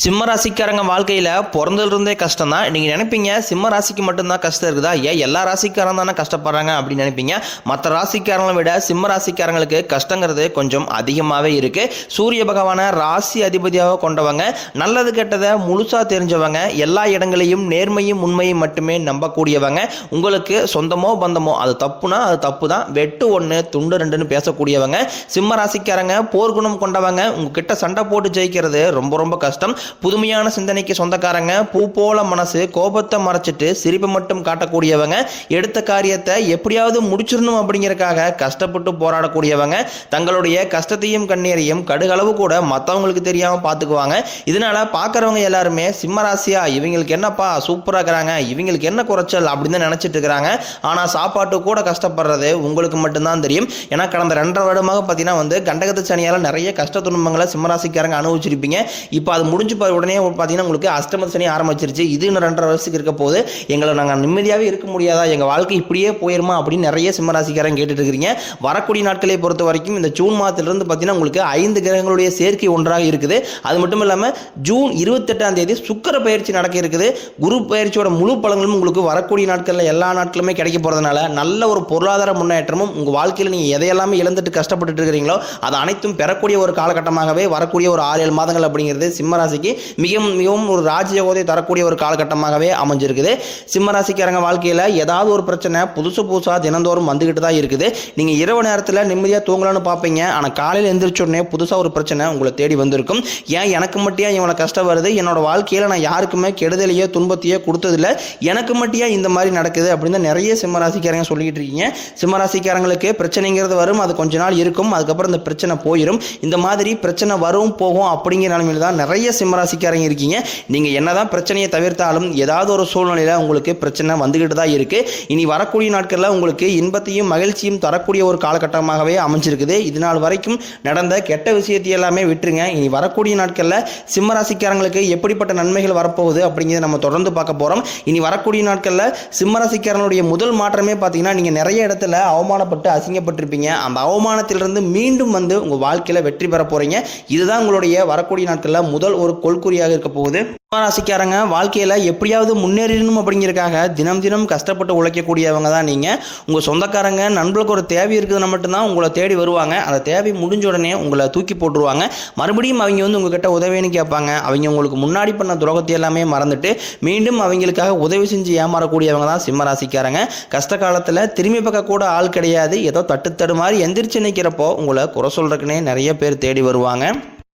சிம்ம ராசிக்காரங்க வாழ்க்கையில் பிறந்ததுலேருந்தே கஷ்டம் தான் நீங்கள் நினைப்பீங்க சிம்ம ராசிக்கு மட்டும்தான் கஷ்டம் இருக்குதா? ஏன் எல்லா ராசிக்காரங்க தானே கஷ்டப்படுறாங்க அப்படின்னு நினைப்பீங்க? மற்ற ராசிக்காரங்களை விட சிம்ம ராசிக்காரங்களுக்கு கஷ்டங்கிறது கொஞ்சம் அதிகமாகவே இருக்குது சூரிய பகவானை ராசி அதிபதியாக கொண்டவங்க நல்லது கெட்டதை முழுசாக தெரிஞ்சவங்க எல்லா இடங்களையும் நேர்மையும் உண்மையும் மட்டுமே நம்பக்கூடியவங்க உங்களுக்கு சொந்தமோ பந்தமோ அது தப்புனா அது தப்பு தான் வெட்டு ஒன்று துண்டு ரெண்டுன்னு பேசக்கூடியவங்க சிம்ம ராசிக்காரங்க போர்க்குணம் கொண்டவங்க உங்ககிட்ட சண்டை போட்டு ஜெயிக்கிறது ரொம்ப ரொம்ப கஷ்டம். புதுமையான சிந்தனைக்கு சொந்தக்காரங்க பூ போல மனசு கோபத்தை மறைச்சிட்டு சிரிப்பு மட்டும் காட்டக்கூடியவங்க எடுத்த காரியத்தை எப்படியாவது முடிச்சிடணும் அப்படிங்கிறக்காக கஷ்டப்பட்டு போராடக்கூடியவங்க தங்களுடைய கஷ்டத்தையும் கண்ணீரையும் கடுகளவு கூட மற்றவங்களுக்கு தெரியாம பார்த்துக்குவாங்க இதனால பார்க்குறவங்க எல்லாருமே சிம்மராசியா இவங்களுக்கு என்னப்பா சூப்பராக இருக்கிறாங்க இவங்களுக்கு என்ன குறைச்சல் அப்படின்னு தான் நினைச்சிட்டு இருக்கிறாங்க. ஆனால் சாப்பாட்டு கூட கஷ்டப்படுறது உங்களுக்கு மட்டும்தான் தெரியும். ஏன்னா கடந்த ரெண்டரை வருடமாக பார்த்தீங்கன்னா வந்து கண்டகத்து சனியால் நிறைய கஷ்ட துன்பங்களை சிம்மராசிக்காரங்க அனுபவிச்சிருப்பீங்க. இப்போ அது முடிஞ்சு ப- உடனே பார்த்தீங்கன்னா உங்களுக்கு அஷ்டம சனி ஆரம்பிச்சிருச்சு. இது இன்னும் ரெண்டரை வருஷத்துக்கு இருக்க போது எங்களை நாங்கள் நிம்மதியாகவே இருக்க முடியாதா? எங்கள் வாழ்க்கை இப்படியே போயிருமா அப்படின்னு நிறைய சிம்மராசிக்காரன் கேட்டுட்டு இருக்கிறீங்க வரக்கூடிய நாட்களை பொறுத்த வரைக்கும் இந்த ஜூன் மாதத்திலிருந்து பார்த்தீங்கன்னா உங்களுக்கு ஐந்து கிரகங்களுடைய சேர்க்கை ஒன்றாக இருக்குது. அது மட்டும் இல்லாமல் ஜூன் இருபத்தெட்டாம் தேதி சுக்கர பயிற்சி நடக்க இருக்குது. குரு பயிற்சியோட முழு பலன்களும் உங்களுக்கு வரக்கூடிய நாட்களில் எல்லா நாட்களுமே கிடைக்க போகிறதுனால நல்ல ஒரு பொருளாதார முன்னேற்றமும் உங்கள் வாழ்க்கையில் நீங்கள் எதையெல்லாமே இழந்துட்டு கஷ்டப்பட்டுட்டு இருக்கிறீங்களோ அது அனைத்தும் பெறக்கூடிய ஒரு காலகட்டமாகவே வரக்கூடிய ஒரு ஆறு ஏழு மாதங்கள் அப்படிங்கிறது சிம்ம ராசிக்கு மிகவும் மிகவும் ஒரு ராஜயோகத்தை தரக்கூடிய ஒரு காலகட்டமாகவே அமைஞ்சிருக்குது. சிம்ம ராசிக்காரங்க வாழ்க்கையில் ஏதாவது ஒரு பிரச்சனை புதுசு புதுசாக தினந்தோறும் வந்துக்கிட்டு தான் இருக்குது. நீங்கள் இரவு நேரத்தில் நிம்மதியாக தூங்கலாம்னு பார்ப்பீங்க ஆனால் காலையில் எந்திரிச்ச உடனே புதுசாக ஒரு பிரச்சனை உங்களை தேடி வந்திருக்கும். ஏன் எனக்கு மட்டும் இவ்வளோ கஷ்டம் வருது? என்னோட வாழ்க்கையில் நான் யாருக்குமே கெடுதலையோ துன்பத்தையோ கொடுத்ததில்ல. எனக்கு மட்டும் இந்த மாதிரி நடக்குது அப்படின்னு தான் நிறைய சிம்மராசிக்காரங்க சொல்லிக்கிட்டு இருக்கீங்க. சிம்மராசிக்காரங்களுக்கு பிரச்சனைங்கிறது வரும் அது கொஞ்ச நாள் இருக்கும் அதுக்கப்புறம் இந்த பிரச்சனை போயிடும் இந்த மாதிரி பிரச்சனை வரும் போகும் அப்படிங்கிற நிலைமையில் தான் நிறைய சிம்மராசிக்காரங்க இருக்கீங்க. நீங்கள் என்னதான் பிரச்சனையை தவிர்த்தாலும் ஏதாவது ஒரு சூழ்நிலையில் உங்களுக்கு பிரச்சனை வந்துக்கிட்டு தான் இருக்குது இனி வரக்கூடிய நாட்களில் உங்களுக்கு இன்பத்தையும் மகிழ்ச்சியும் தரக்கூடிய ஒரு காலகட்டமாகவே அமைஞ்சிருக்குது. இது நாள் வரைக்கும் நடந்த கெட்ட விஷயத்தை எல்லாமே விட்டுருங்க. இனி வரக்கூடிய நாட்களில் சிம்மராசிக்காரங்களுக்கு எப்படிப்பட்ட நன்மைகள் வரப்போகுது அப்படிங்கிறத நம்ம தொடர்ந்து பார்க்க போகிறோம் இனி வரக்கூடிய நாட்களில் சிம்மராசிக்காரனுடைய முதல் மாற்றமே பார்த்தீங்கன்னா நீங்கள் நிறைய இடத்துல அவமானப்பட்டு அசிங்கப்பட்டிருப்பீங்க. அந்த அவமானத்திலிருந்து மீண்டும் வந்து உங்கள் வாழ்க்கையில் வெற்றி பெற போகிறீங்க இதுதான் உங்களுடைய வரக்கூடிய நாட்களில் முதல் ஒரு கொள்குறியாக இருக்க போகுது. ராசிக்காரங்க வாழ்க்கையில் எப்படியாவது முன்னேறணும் அப்படிங்கிறதுக்காக தினம் தினம் கஷ்டப்பட்டு உழைக்கக்கூடியவங்க தான் நீங்கள் உங்கள் சொந்தக்காரங்க நண்பர்களுக்கு ஒரு தேவை இருக்குதுன்னா மட்டும்தான் உங்களை தேடி வருவாங்க. அந்த தேவை முடிஞ்ச உடனே உங்களை தூக்கி போட்டுருவாங்க. மறுபடியும் அவங்க வந்து உங்ககிட்ட உதவின்னு கேட்பாங்க. அவங்க உங்களுக்கு முன்னாடி பண்ண துரோகத்தை எல்லாமே மறந்துட்டு மீண்டும் அவங்களுக்காக உதவி செஞ்சு ஏமாறக்கூடியவங்க தான் சிம்ம ராசிக்காரங்க கஷ்ட காலத்தில் திரும்பி பார்க்க கூட ஆள் கிடையாது. ஏதோ தட்டு தடுமாறி எந்திரிச்சு நிற்கிறப்போ உங்களை குறை சொல்றதுக்குன்னே நிறைய பேர் தேடி வருவாங்க.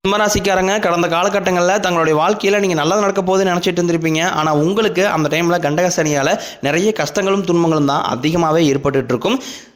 சிம்மராசிக்காரங்க கடந்த காலகட்டங்களில் தங்களுடைய வாழ்க்கையில் நீங்கள் நல்லது நடக்க போகுதுன்னு நினச்சிட்டு இருந்திருப்பீங்க. ஆனால் உங்களுக்கு அந்த டைமில் கண்டக சனியால் நிறைய கஷ்டங்களும் துன்பங்களும் தான் அதிகமாகவே ஏற்பட்டுட்டு இருக்கும்.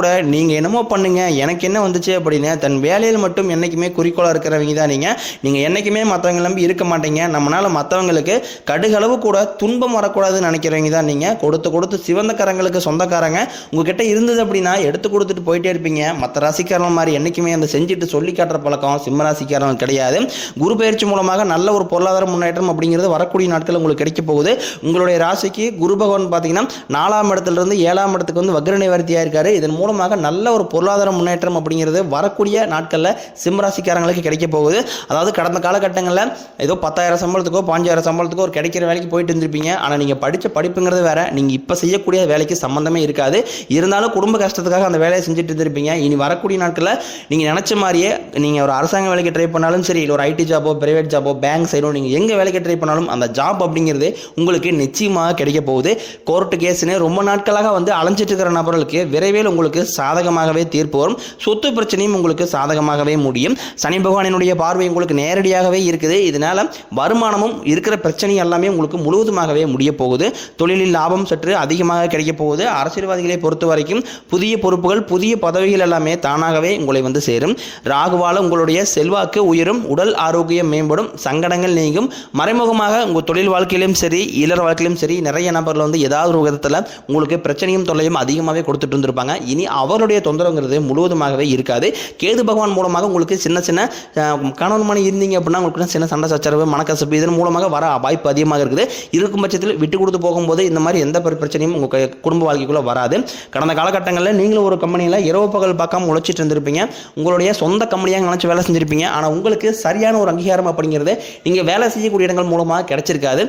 கூட நீங்கள் என்னமோ பண்ணுங்க எனக்கு என்ன வந்துச்சு அப்படின்னு தன் வேலையில் மட்டும் என்றைக்குமே குறிக்கோளாக இருக்கிறவங்க தான் நீங்கள் நீங்கள் என்றைக்குமே மற்றவங்க நம்பி இருக்க மாட்டீங்க. நம்மளால் மற்றவங்களுக்கு கடுகளவு கூட துன்பம் வரக்கூடாதுன்னு நினைக்கிறவங்க தான் நீங்கள் கொடுத்து கொடுத்து சிவந்த கரங்களுக்கு சொந்தக்காரங்க. உங்ககிட்ட இருந்தது அப்படின்னா எடுத்து கொடுத்துட்டு போயிட்டே இருப்பீங்க. மற்ற ராசிக்காரன் மாதிரி என்றைக்குமே அந்த செஞ்சுட்டு சொல்லி காட்டுற பழக்கம் சிம்ம ராசிக்காரன் கிடையாது. குரு பயிற்சி மூலமாக நல்ல ஒரு பொருளாதார முன்னேற்றம் அப்படிங்கிறது வரக்கூடிய நாட்கள் உங்களுக்கு கிடைக்க போகுது. உங்களுடைய ராசிக்கு குரு பகவான் பார்த்தீங்கன்னா நாலாம் இடத்துல இருந்து ஏழாம் இடத்துக்கு வந்து வக்ர நிவர்த்தியாக இருக்காரு. இதன் மூலம் மூலமாக நல்ல ஒரு பொருளாதார முன்னேற்றம் அப்படிங்கிறது வரக்கூடிய நாட்களில் சிம்மராசிக்காரங்களுக்கு கிடைக்க போகுது. அதாவது கடந்த காலகட்டங்களில் ஏதோ பத்தாயிரம் சம்பளத்துக்கோ பாஞ்சாயிரம் சம்பளத்துக்கோ ஒரு கிடைக்கிற வேலைக்கு போயிட்டு இருந்திருப்பீங்க. ஆனால் நீங்கள் படித்த படிப்புங்கிறது வேற. நீங்கள் இப்போ செய்யக்கூடிய வேலைக்கு சம்மந்தமே இருக்காது. இருந்தாலும் குடும்ப கஷ்டத்துக்காக அந்த வேலையை செஞ்சுட்டு இருந்திருப்பீங்க. இனி வரக்கூடிய நாட்களில் நீங்கள் நினச்ச மாதிரியே நீங்கள் ஒரு அரசாங்க வேலைக்கு ட்ரை பண்ணாலும் சரி இல்லை ஒரு ஐடி ஜாபோ பிரைவேட் ஜாபோ பேங்க் சைடோ நீங்கள் எங்கே வேலைக்கு ட்ரை பண்ணாலும் அந்த ஜாப் அப்படிங்கிறது உங்களுக்கு நிச்சயமாக கிடைக்க போகுது. கோர்ட்டு கேஸ்னு ரொம்ப நாட்களாக வந்து அலைஞ்சிட்டு இருக்கிற நபர்களுக்கு விரைவில் உங்களுக்கு உங்களுக்கு சாதகமாகவே தீர்ப்பு வரும். சொத்து பிரச்சனையும் உங்களுக்கு சாதகமாகவே முடியும். சனி பகவானினுடைய பார்வை உங்களுக்கு நேரடியாகவே இருக்குது. இதனால வருமானமும் இருக்கிற பிரச்சனை எல்லாமே உங்களுக்கு முழுவதுமாகவே முடிய போகுது. தொழிலில் லாபம் சற்று அதிகமாக கிடைக்கப் போகுது. அரசியல்வாதிகளை பொறுத்த வரைக்கும் புதிய பொறுப்புகள் புதிய பதவிகள் எல்லாமே தானாகவே உங்களை வந்து சேரும். ராகுவால உங்களுடைய செல்வாக்கு உயரும். உடல் ஆரோக்கியம் மேம்படும். சங்கடங்கள் நீங்கும். மறைமுகமாக உங்கள் தொழில் வாழ்க்கையிலும் சரி இளர் வாழ்க்கையிலும் சரி நிறைய நபர்கள் வந்து ஏதாவது ஒரு விதத்தில் உங்களுக்கு பிரச்சனையும் தொல்லையும் அதிகமாகவே கொடுத்துட்டு இருந்திருப்பாங்க. இனி அவருடைய தொந்தரவுங்கிறது முழுவதுமாகவே இருக்காது. கேது பகவான் மூலமாக உங்களுக்கு சின்ன சின்ன கணவன் மணி இருந்தீங்க அப்படின்னா உங்களுக்கு சின்ன சண்டை சச்சரவு மனக்கசப்பு இதன் மூலமாக வர வாய்ப்பு அதிகமாக இருக்குது. இருக்கும் பட்சத்தில் விட்டு கொடுத்து போகும்போது இந்த மாதிரி எந்த பிரச்சனையும் உங்கள் குடும்ப வாழ்க்கைக்குள்ளே வராது. கடந்த காலகட்டங்களில் நீங்களும் ஒரு கம்பெனியில் இரவு பகல் பார்க்காம உழைச்சிட்டு இருந்திருப்பீங்க. உங்களுடைய சொந்த கம்பெனியாக நினச்சி வேலை செஞ்சிருப்பீங்க. ஆனால் உங்களுக்கு சரியான ஒரு அங்கீகாரம் அப்படிங்கிறது நீங்கள் வேலை செய்யக்கூடிய இடங்கள் மூலமாக கிடைச்சிருக்காது.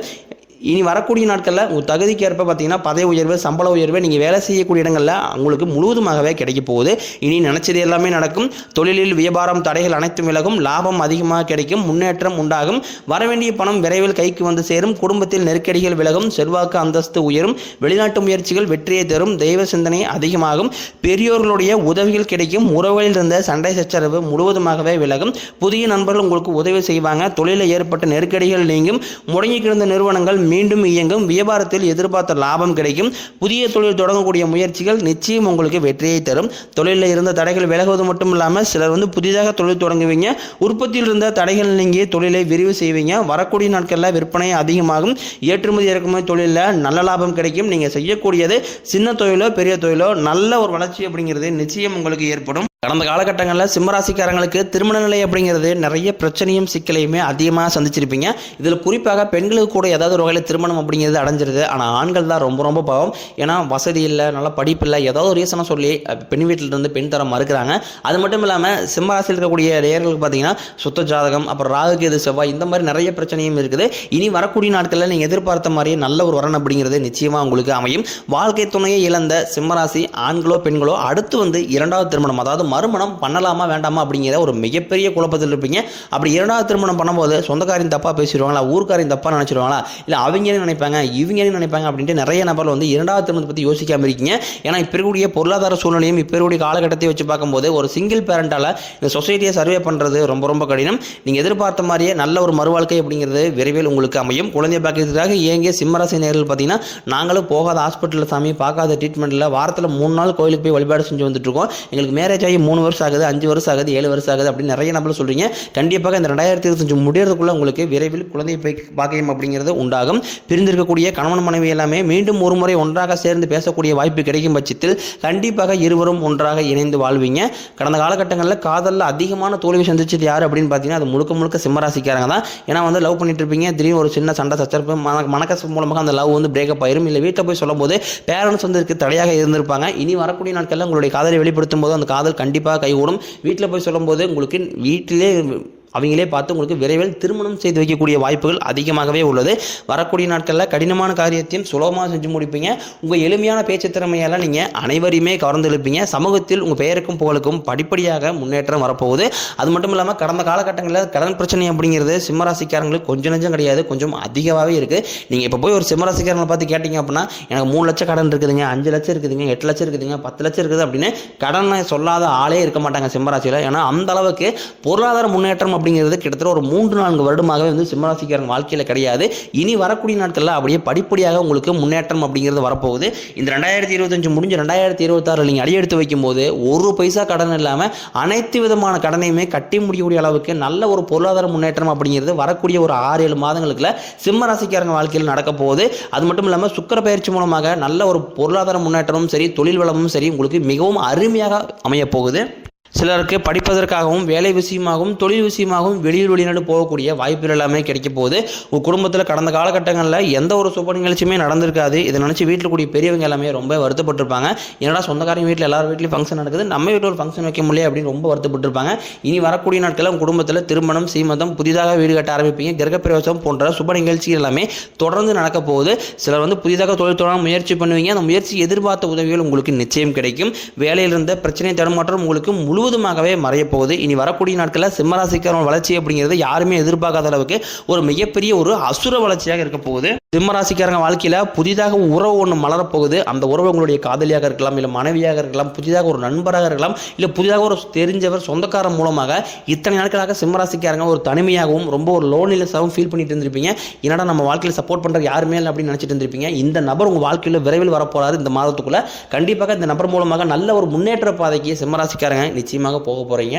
இனி வரக்கூடிய நாட்களில் உங்கள் தகுதிக்கு ஏற்ப பார்த்தீங்கன்னா பதவி உயர்வு சம்பள உயர்வு நீங்கள் வேலை செய்யக்கூடிய இடங்களில் உங்களுக்கு முழுவதுமாகவே கிடைக்க போகுது. இனி நினச்சது எல்லாமே நடக்கும். தொழிலில் வியாபாரம் தடைகள் அனைத்தும் விலகும். லாபம் அதிகமாக கிடைக்கும். முன்னேற்றம் உண்டாகும். வரவேண்டிய பணம் விரைவில் கைக்கு வந்து சேரும். குடும்பத்தில் நெருக்கடிகள் விலகும். செல்வாக்கு அந்தஸ்து உயரும். வெளிநாட்டு முயற்சிகள் வெற்றியை தரும். தெய்வ சிந்தனை அதிகமாகும். பெரியோர்களுடைய உதவிகள் கிடைக்கும். உறவுகளில் இருந்த சண்டை சச்சரவு முழுவதுமாகவே விலகும். புதிய நண்பர்கள் உங்களுக்கு உதவி செய்வாங்க. தொழிலில் ஏற்பட்ட நெருக்கடிகள் நீங்கும். முடங்கி கிடந்த நிறுவனங்கள் மீண்டும் இயங்கும். வியாபாரத்தில் எதிர்பார்த்த லாபம் கிடைக்கும். புதிய தொழில் தொடங்கக்கூடிய முயற்சிகள் நிச்சயம் உங்களுக்கு வெற்றியை தரும். தொழிலில் இருந்த தடைகள் விலகுவது மட்டும் இல்லாமல் சிலர் வந்து புதிதாக தொழில் தொடங்குவீங்க. உற்பத்தியில் இருந்த தடைகள் நீங்கி தொழிலை விரிவு செய்வீங்க. வரக்கூடிய நாட்களில் விற்பனை அதிகமாகும். ஏற்றுமதி இறக்குமதி தொழிலில் நல்ல லாபம் கிடைக்கும். நீங்கள் செய்யக்கூடியது சின்ன தொழிலோ பெரிய தொழிலோ நல்ல ஒரு வளர்ச்சி அப்படிங்கிறது நிச்சயம் உங்களுக்கு ஏற்படும். கடந்த காலகட்டங்களில் சிம்மராசிக்காரங்களுக்கு திருமண நிலை அப்படிங்கிறது நிறைய பிரச்சனையும் சிக்கலையுமே அதிகமாக சந்திச்சிருப்பீங்க. இதில் குறிப்பாக பெண்களுக்கு கூட ஏதாவது ஒரு வகையில் திருமணம் அப்படிங்கிறது அடைஞ்சிருது. ஆனால் ஆண்கள் தான் ரொம்ப ரொம்ப பாவம். ஏன்னா வசதி இல்லை நல்ல படிப்பு இல்லை ஏதாவது ஒரு சொல்லி பெண் வீட்டில் இருந்து பெண் தர மறுக்கிறாங்க. அது மட்டும் இல்லாமல் சிம்மராசியில் இருக்கக்கூடிய நேர்களுக்கு பார்த்தீங்கன்னா சுத்த ஜாதகம் அப்புறம் ராகு கேது செவ்வாய் இந்த மாதிரி நிறைய பிரச்சனையும் இருக்குது. இனி வரக்கூடிய நாட்களில் நீங்கள் எதிர்பார்த்த மாதிரி நல்ல ஒரு வரன் அப்படிங்கிறது நிச்சயமாக உங்களுக்கு அமையும். வாழ்க்கை துணையை இழந்த சிம்மராசி ஆண்களோ பெண்களோ அடுத்து வந்து இரண்டாவது திருமணம் அதாவது மறுமணம் பண்ணலாமா வேண்டாமா அப்படிங்கிற ஒரு மிகப்பெரிய குழப்பத்தில் இருப்பீங்க. அப்படி இரண்டாவது திருமணம் பண்ணும்போது சொந்தக்காரையும் தப்பாக பேசிடுவாங்களா ஊர்க்காரையும் தப்பாக நினச்சிடுவாங்களா இல்லை அவங்க என்ன நினைப்பாங்க இவங்க என்ன நினைப்பாங்க அப்படின்ட்டு நிறைய நபர்கள் வந்து இரண்டாவது திருமணத்தை பற்றி யோசிக்காமல் இருக்கீங்க. ஏன்னா இப்போ இருக்கக்கூடிய பொருளாதார சூழ்நிலையும் இப்போ இருக்கக்கூடிய காலகட்டத்தை வச்சு பார்க்கும்போது ஒரு சிங்கிள் பேரண்டால் இந்த சொசைட்டியை சர்வே பண்ணுறது ரொம்ப ரொம்ப கடினம். நீங்கள் எதிர்பார்த்த மாதிரியே நல்ல ஒரு மறுவாழ்க்கை அப்படிங்கிறது விரைவில் உங்களுக்கு அமையும். குழந்தை பாக்கியத்துக்காக இயங்கிய சிம்மராசி நேரில் பார்த்தீங்கன்னா நாங்களும் போகாத ஹாஸ்பிட்டலில் சாமி பார்க்காத ட்ரீட்மெண்ட்டில் வாரத்தில் மூணு நாள் கோயிலுக்கு போய் வழிபாடு செஞ்சு வந்துட்டு இருக்கோம். எங்களுக்கு மேரேஜ் ஆகி மூணு வருஷம் ஆகுது அஞ்சு வருஷம் ஆகுது ஏழு வருஷம் ஆகுது அப்படின்னு நிறைய நபர்கள் சொல்கிறீங்க கண்டிப்பாக இந்த ரெண்டாயிரத்தி இருபத்தஞ்சு முடியறதுக்குள்ளே உங்களுக்கு விரைவில் குழந்தை பாக்கியம் அப்படிங்கிறது உண்டாகும். பிரிந்திருக்கக்கூடிய கணவன் மனைவி எல்லாமே மீண்டும் ஒரு முறை ஒன்றாக சேர்ந்து பேசக்கூடிய வாய்ப்பு கிடைக்கும் பட்சத்தில் கண்டிப்பாக இருவரும் ஒன்றாக இணைந்து வாழ்வீங்க. கடந்த காலகட்டங்களில் காதலில் அதிகமான தோல்வி சந்திச்சது யார் அப்படின்னு பார்த்தீங்கன்னா அது முழுக்க முழுக்க சிம்மராசிக்காரங்க தான். ஏன்னா வந்து லவ் பண்ணிட்டு இருப்பீங்க திடீர்னு ஒரு சின்ன சண்டை சச்சரப்பு மன மூலமாக அந்த லவ் வந்து பிரேக்கப் ஆயிரும். இல்லை வீட்டில் போய் சொல்லும்போது பேரண்ட்ஸ் வந்து தடையாக இருந்திருப்பாங்க. இனி வரக்கூடிய நாட்களில் உங்களுடைய காதலை வெளிப்படுத்தும் போது அந்த காதல் கண்டிப்பாக கண்டிப்பாக கைகூடும். வீட்டில் போய் சொல்லும்போது உங்களுக்கு வீட்டிலே அவங்களே பார்த்து உங்களுக்கு விரைவில் திருமணம் செய்து வைக்கக்கூடிய வாய்ப்புகள் அதிகமாகவே உள்ளது. வரக்கூடிய நாட்களில் கடினமான காரியத்தையும் சுலபமாக செஞ்சு முடிப்பீங்க. உங்கள் எளிமையான பேச்சு திறமையால் நீங்கள் அனைவரையுமே கவர்ந்து எழுப்பீங்க சமூகத்தில் உங்கள் பெயருக்கும் புகழுக்கும் படிப்படியாக முன்னேற்றம் வரப்போகுது. அது மட்டும் இல்லாமல் கடந்த காலகட்டங்களில் கடன் பிரச்சனை அப்படிங்கிறது சிம்மராசிக்காரங்களுக்கு கொஞ்சம் நஞ்சம் கிடையாது. கொஞ்சம் அதிகமாகவே இருக்குது நீங்கள் இப்போ போய் ஒரு சிம்மராசிக்காரங்களை பார்த்து கேட்டிங்க அப்படின்னா எனக்கு மூணு லட்சம் கடன் இருக்குதுங்க அஞ்சு லட்சம் இருக்குதுங்க எட்டு லட்சம் இருக்குதுங்க பத்து லட்சம் இருக்குது அப்படின்னு கடனை சொல்லாத ஆளே இருக்க மாட்டாங்க சிம்மராசியில் ஏன்னா அந்த அளவுக்கு பொருளாதார முன்னேற்றம் அப்படிங்கிறது கிட்டத்தட்ட ஒரு மூன்று நான்கு வருடமாகவே வந்து சிம்மராசிக்காரங்க வாழ்க்கையில் கிடையாது. இனி வரக்கூடிய நாட்களில் அப்படியே படிப்படியாக உங்களுக்கு முன்னேற்றம் அப்படிங்கிறது வரப்போகுது. இந்த ரெண்டாயிரத்தி இருபத்தஞ்சு முடிஞ்சு ரெண்டாயிரத்தி இருபத்தாறு நீங்கள் அடியெடுத்து வைக்கும்போது ஒரு பைசா கடன் இல்லாமல் அனைத்து விதமான கடனையுமே கட்டி முடியக்கூடிய அளவுக்கு நல்ல ஒரு பொருளாதார முன்னேற்றம் அப்படிங்கிறது வரக்கூடிய ஒரு ஆறு ஏழு மாதங்களுக்குள்ள சிம்ம ராசிக்காரங்க வாழ்க்கையில் நடக்க போகுது. அது மட்டும் இல்லாமல் சுக்கர பயிற்சி மூலமாக நல்ல ஒரு பொருளாதார முன்னேற்றமும் சரி தொழில் வளமும் சரி உங்களுக்கு மிகவும் அருமையாக அமையப் போகுது. சிலருக்கு படிப்பதற்காகவும் வேலை விஷயமாகவும் தொழில் விஷயமாகவும் வெளியூர் வெளிநாடு போகக்கூடிய வாய்ப்புகள் எல்லாமே கிடைக்க போகுது. உங்கள் குடும்பத்தில் கடந்த காலகட்டங்களில் எந்த ஒரு சுப நிகழ்ச்சியுமே நடந்திருக்காது. இதை நினச்சி வீட்டில் கூடிய பெரியவங்க எல்லாமே ரொம்ப வருத்தப்பட்டிருப்பாங்க. என்னடா சொந்தக்காரங்க வீட்டில் எல்லார் வீட்லையும் ஃபங்க்ஷன் நடக்குது? நம்ம வீட்டில் ஒரு ஃபங்க்ஷன் வைக்க முடியல அப்படின்னு ரொம்ப வருத்தப்பட்டிருப்பாங்க. இனி வரக்கூடிய நாட்களில் உங்கள் குடும்பத்தில் திருமணம் சீமந்தம் புதிதாக வீடு கட்ட ஆரம்பிப்பீங்க. கிரகப்பிரவேசம் போன்ற சுப நிகழ்ச்சிகள் எல்லாமே தொடர்ந்து நடக்க போகுது. சிலர் வந்து புதிதாக தொழில் தொடர முயற்சி பண்ணுவீங்க. அந்த முயற்சி எதிர்பார்த்த உதவிகள் உங்களுக்கு நிச்சயம் கிடைக்கும். வேலையில் இருந்த பிரச்சனை தடுமாற்றம் உங்களுக்கு முழு முழுவதுமாகவே மறையப்போகுது இனி வரக்கூடிய நாட்களில் சிம்மராசிக்காரன் வளர்ச்சி அப்படிங்கிறது யாருமே எதிர்பார்க்காத அளவுக்கு ஒரு மிகப்பெரிய ஒரு அசுர வளர்ச்சியாக இருக்க போகுது. சிம்மராசிக்காரங்க வாழ்க்கையில் புதிதாக உறவு ஒன்று மலரப்போகுது. அந்த உறவு உங்களுடைய காதலியாக இருக்கலாம் இல்லை மனைவியாக இருக்கலாம் புதிதாக ஒரு நண்பராக இருக்கலாம் இல்லை புதிதாக ஒரு தெரிஞ்சவர் சொந்தக்காரன் மூலமாக இத்தனை நாட்களாக சிம்மராசிக்காரங்க ஒரு தனிமையாகவும் ரொம்ப ஒரு லோன்லினஸாகவும் ஃபீல் பண்ணிட்டு இருந்திருப்பீங்க. என்னடா நம்ம வாழ்க்கையில் சப்போர்ட் பண்ணுற யாருமே இல்லை அப்படின்னு நினச்சிட்டு இருந்திருப்பீங்க. இந்த நபர் உங்கள் வாழ்க்கையில் விரைவில் வரப்போறாரு இந்த மாதத்துக்குள்ளே. கண்டிப்பாக இந்த நபர் மூலமாக நல்ல ஒரு முன்னேற்ற பாதைக்கு சிம்மராசிக்காரங்க நிச்சயமாக போக போகிறீங்க